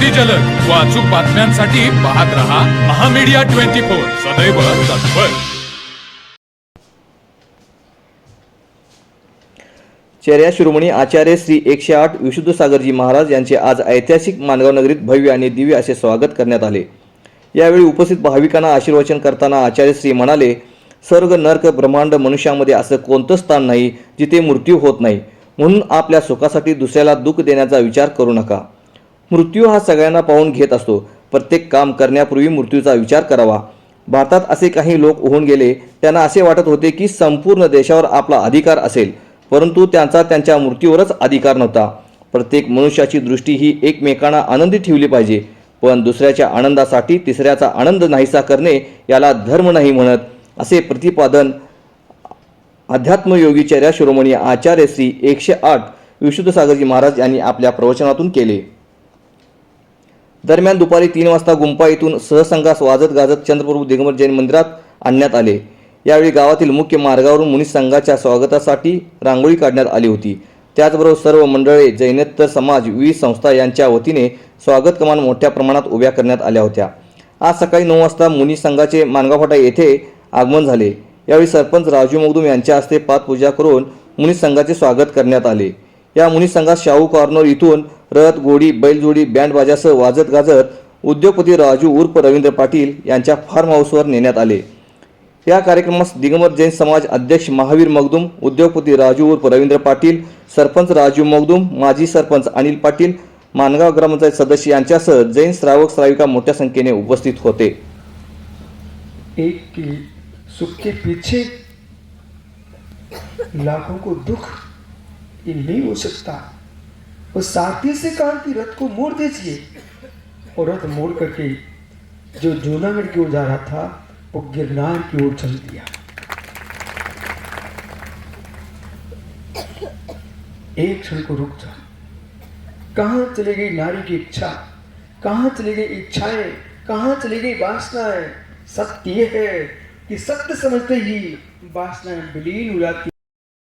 अगदी जलद व अचूक बातम्यांसाठी पाहत रहा महामीडिया ट्वेंटी फोर. सदैव तत्पर. चर्या शिरोमणी आचार्य श्री एकशे आठ विशुद्ध सागरजी महाराज यांचे आज ऐतिहासिक मानगाव नगरीत भव्य आणि दिव्य असे स्वागत करण्यात आले. यावेळी उपस्थित भाविकांना आशीर्वचन करताना आचार्य श्री म्हणाले सर्ग नर्क ब्रह्मांड मनुष्यामध्ये असं कोणतं स्थान नाही जिथे मृत्यू होत नाही. म्हणून आपल्या सुखासाठी दुसऱ्याला दुःख देण्याचा विचार करू नका. मृत्यू हा सगळ्यांना पाहून घेत असतो. प्रत्येक काम करण्यापूर्वी मृत्यूचा विचार करावा. भारतात असे काही लोक होऊन गेले त्यांना असे वाटत होते की संपूर्ण देशावर आपला अधिकार असेल परंतु त्यांचा त्यांच्या मृत्यूवरच अधिकार नव्हता. प्रत्येक मनुष्याची दृष्टी ही एकमेकांना आनंदी ठेवली पाहिजे पण दुसऱ्याच्या आनंदासाठी तिसऱ्याचा आनंद नाहीसा करणे याला धर्म नाही म्हणत असे प्रतिपादन अध्यात्मयोगीचर्या शिरोमणी आचार्य श्री एकशे आठ विशुद्ध सागरजी महाराज यांनी आपल्या प्रवचनातून केले. दरम्यान दुपारी तीन वाजता गुंपा येथून सहसंघास वाजत गाजत चंद्रप्रभू दिगंबर जैन मंदिरात आणण्यात आले. यावेळी गावातील मुख्य मार्गावरून मुनी संघाच्या स्वागतासाठी रांगोळी काढण्यात आली होती. त्याचबरोबर सर्व मंडळे जैनेत्तर समाज विविध संस्था यांच्या वतीने स्वागत कमान मोठ्या प्रमाणात उभ्या करण्यात आल्या होत्या. आज सकाळी नऊ वाजता मुनी संघाचे मानगावफाटा येथे आगमन झाले. यावेळी सरपंच राजू मगदूम यांच्या हस्ते पादपूजा करून मुनी संघाचे स्वागत करण्यात आले. या मुनी संघात शाहू कॉर्नर इथून रथ गोडी बैलजोडी बँड बाजासह वाजत गाजत उद्योगपती राजू उर्फ रवींद्र पाटील यांच्या फार्म हाऊसवर नेण्यात आले. या कार्यक्रमास दिगंबर जैन समाज अध्यक्ष महावीर मगदूम उद्योगपती राजू उर्फ रवींद्र पाटील सरपंच राजू मगदूम माजी सरपंच अनिल पाटील मानगाव ग्रामपंचायत सदस्य यांच्यासह जैन श्रावक श्राविका मोठ्या संख्येने उपस्थित होते. एक सुख के पीछे लाखों को दुख ये नहीं हो सकता वो साथी से कहा कि रथ को मोड़ दीजिए। और रथ मोड़ करके जो जूनागढ़ की ओर जा रहा था, वो गिरनार की ओर चल दिया। एक क्षण को रुक जा। कहाँ चली गई नारी की इच्छा? कहाँ चली गई इच्छाएँ? कहाँ चली गई वासनाएँ? सत्य है कि सत्य समझते ही वासनाएँ विलीन हो जाती